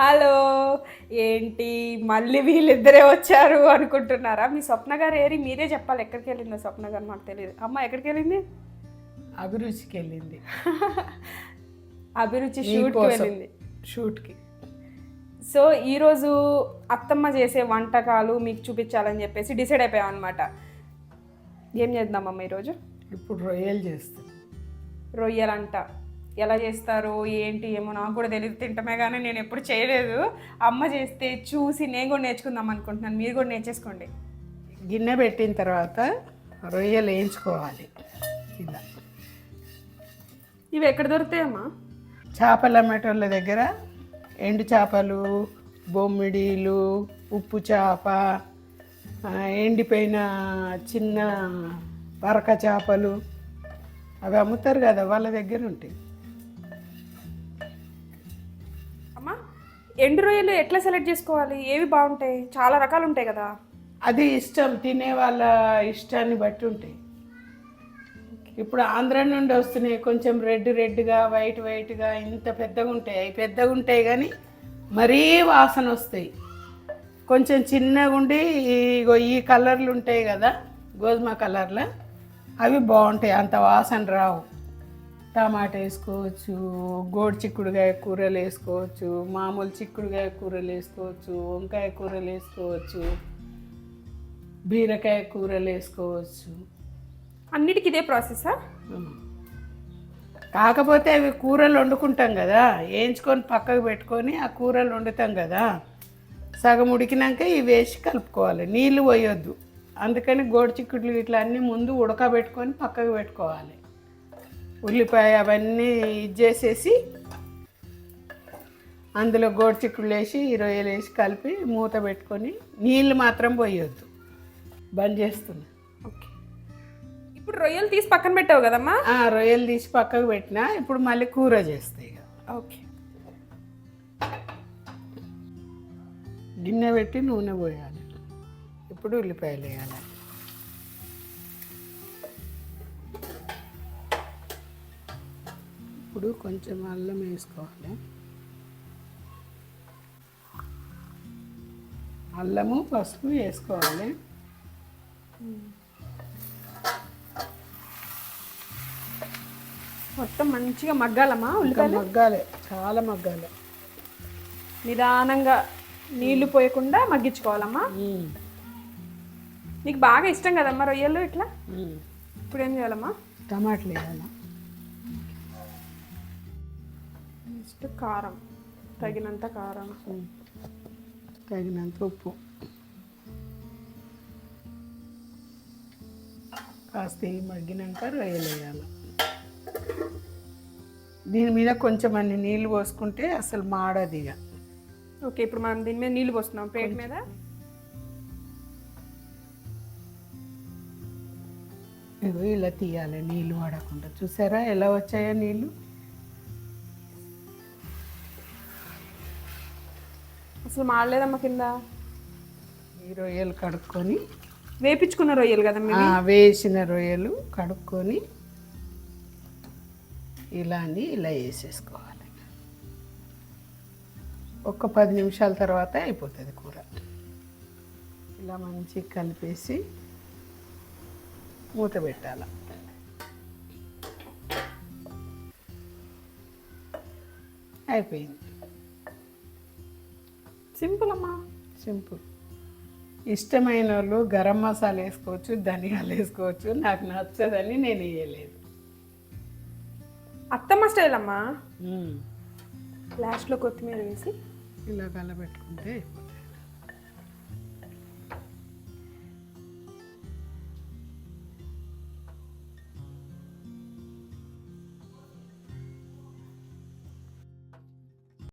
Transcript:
Hello ఏంటి? మళ్ళీ వీళ్ళిద్దరే వచ్చారు అనుకుంటున్నారా? మీ స్వప్న గారు ఏరి మీరే చెప్పాలి ఎక్కడికి వెళ్ళిందో స్వప్న గారు మాకు తెలియదు. అమ్మ ఎక్కడికి వెళ్ళింది? అభిరుచికి వెళ్ళింది. అభిరుచి షూట్కి. వెళ్ళింది. షూట్కి. సో ఈరోజు అత్తమ్మ చేసే వంటకాలు మీకు చూపించాలని చెప్పేసి డిసైడ్ అయిపోయాం అనమాట ఏం చేద్దామమ్మ ఈరోజు? ఇప్పుడు రొయ్యలు చేస్తాం. రొయ్యలంట. ఎలా చేస్తారు ఏంటి ఏమో నాకు కూడా తెలియదు తింటమే కానీ నేను ఎప్పుడు చేయలేదు. అమ్మ చేస్తే చూసి నేను కూడా నేర్చుకుందాం అనుకుంటున్నాను. మీరు కూడా నేర్చేసుకోండి. గిన్నె పెట్టిన తర్వాత రొయ్యలు వేయించుకోవాలి. ఇలా ఇవి ఎక్కడ దొరుకుతాయమ్మా? చేపలు అమ్మేటోళ్ళ దగ్గర ఎండు చేపలు బొమ్మిడీలు ఉప్పు చేప ఆ, ఎండిపోయిన చిన్న పరక చేపలు అవి అమ్ముతారు కదా వాళ్ళ దగ్గర ఉంటాయి. అమ్మా ఎండు రొయ్యలు ఎట్లా సెలెక్ట్ చేసుకోవాలి? ఏవి బాగుంటాయి? చాలా రకాలు ఉంటాయి కదా. అది ఇష్టం తినే వాళ్ళ ఇష్టాన్ని బట్టి ఉంటాయి. ఇప్పుడు ఆంధ్ర నుండి వస్తున్నాయి కొంచెం రెడ్ రెడ్గా వైట్ వైట్గా ఇంత పెద్దగా ఉంటాయి. అవి పెద్దగా ఉంటాయి కానీ మరీ వాసన వస్తాయి. కొంచెం చిన్నగా ఉండి ఇగో ఈ కలర్లు ఉంటాయి కదా గోధుమ కలర్లో అవి బాగుంటాయి. అంత వాసన రావు. టమాటా వేసుకోవచ్చు గోడు చిక్కుడుకాయ కూరలు వేసుకోవచ్చు మామూలు చిక్కుడుకాయ కూరలు వేసుకోవచ్చు వంకాయ కూరలు వేసుకోవచ్చు బీరకాయ కూరలు వేసుకోవచ్చు అన్నిటికీ ఇదే ప్రాసెసా కాకపోతే అవి కూరలు వండుకుంటాం కదా వేయించుకొని పక్కకు పెట్టుకొని ఆ కూరలు వండుతాం కదా సగం ఉడికినాక ఇవి వేసి కలుపుకోవాలి నీళ్ళు పోయొద్దు. అందుకని గోడు చిక్కుడులు ఇట్లా అన్నీ ముందు ఉడకబెట్టుకొని పక్కకు పెట్టుకోవాలి. ఉల్లిపాయ అవన్నీ ఇది చేసేసి అందులో గోడు చిక్కుడు వేసి ఈ రొయ్యలు వేసి కలిపి మూత పెట్టుకొని నీళ్ళు మాత్రం పోయొద్దు. బంద్ చేస్తున్నా. ఓకే. ఇప్పుడు రొయ్యలు తీసి పక్కన పెట్టావు కదమ్మా? ఆ, రొయ్యలు తీసి పక్కకు పెట్టినా ఇప్పుడు మళ్ళీ కూర చేస్తాయి ఓకే. గిన్నె పెట్టి నూనె పోయాలి. ఇప్పుడు ఉల్లిపాయలు వేయాలి. ఇప్పుడు కొంచెం అల్లం వేసుకోవాలి. అల్లము పసుపు వేసుకోవాలి. మొత్తం మంచిగా మగ్గాలమ్మా ఇంకా ఉల్లిపాయలు? మగ్గాలి చాలా మగ్గాలి. నిదానంగా నీళ్ళు పోయకుండా మగ్గించుకోవాలమ్మా? నీకు బాగా ఇష్టం కదమ్మా రొయ్యలు ఇట్లా. ఇప్పుడు ఏం చేయాలమ్మా? టమాటాలు వేయాలి? నెక్స్ట్ కారం తగినంత కారం. తగినంత ఉప్పు. కాస్త ఇవి మగ్గినాక రొయ్యలు వేయాలి. దీని మీద కొంచెం అన్ని నీళ్ళు పోసుకుంటే అసలు మాడదు ఇక. ఓకే ఇప్పుడు మనం దీని మీద నీళ్ళు పోస్తున్నాం. ప్లేట్ మీద? ఇలా తీయాలి నీళ్ళు పడకుండా చూసారా ఎలా వచ్చాయో నీళ్ళు అసలు మాడలేదమ్మా కింద? ఈ రొయ్యలు కడుక్కొని వేపించుకున్న రొయ్యలు కదా మీరు వేసిన రొయ్యలు కడుక్కొని ఇలా అని ఇలా వేసేసుకోవాలి. ఒక పది నిమిషాల తర్వాత అయిపోతుంది కూర. ఇలా మంచిగా కలిపేసి మూత పెట్టాలి. అయిపోయింది. సింపుల్ అమ్మా. సింపుల్ ఇష్టమైన వాళ్ళు గరం మసాలా వేసుకోవచ్చు ధనియాలు వేసుకోవచ్చు నాకు నచ్చదని నేను వేయలేదు అత్తమ్మ స్టైల్ అమ్మా. మ్మ్. లాస్ట్లో కొత్తిమీర వేసి. ఇలా కలబెట్టుకుంటే